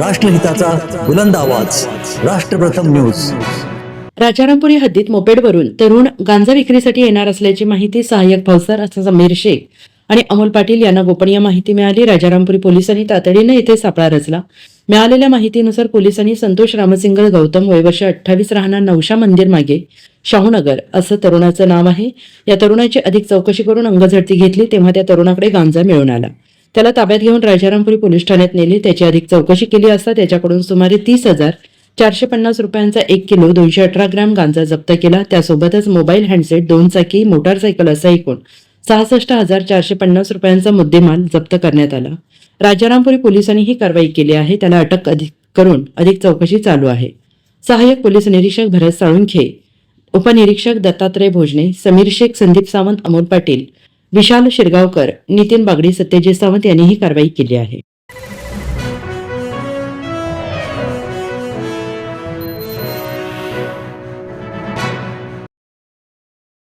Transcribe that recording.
राष्ट्रहिताचा बुलंद आवाज. राष्ट्रप्रथम न्यूज. राजारामपुरी हद्दीत मोपेडवरून तरुण गांजा विक्रीसाठी येणार असल्याची माहिती सहाय्यक फौजदार असं समीर शेख आणि अमोल पाटील यांना गोपनीय माहिती मिळाली. राजारामपुरी पोलिसांनी तातडीनं येथे सापळा रचला. मिळालेल्या माहितीनुसार पोलिसांनी संतोष रामसिंगल गौतम वयवर्ष अठ्ठावीस राहणार नवशा मंदिर मागे शाहूनगर असं तरुणाचं नाव आहे. या तरुणाची अधिक चौकशी करून अंगझडती घेतली तेव्हा त्या तरुणाकडे गांजा मिळून आला. त्याला ताब्यात घेऊन राजारामपुरी पोलीस ठाण्यात नेले. त्याची अधिक चौकशी केली असता त्याच्याकडून सुमारे तीस हजार चारशे पन्नास रुपयांचा एक किलो दोनशे अठरा ग्रॅम गांजा जप्त केला. त्यासोबतच मोबाईल हँडसेट दोन चाकी मोटारसायकल असा एकूण सहासष्ट हजार चारशे पन्नास रुपयांचा मुद्देमाल जप्त करण्यात आला. राजारामपुरी पोलिसांनी ही कारवाई केली आहे. त्याला अटक अधिक करून अधिक चौकशी चालू आहे. सहाय्यक पोलीस निरीक्षक भरत साळुंखे उपनिरीक्षक दत्तात्रय भोजने समीर शेख संदीप सावंत अमोल पाटील विशाल शिरगावकर नितीन बागडी सत्यजित सावंत यांनी ही कारवाई केली आहे.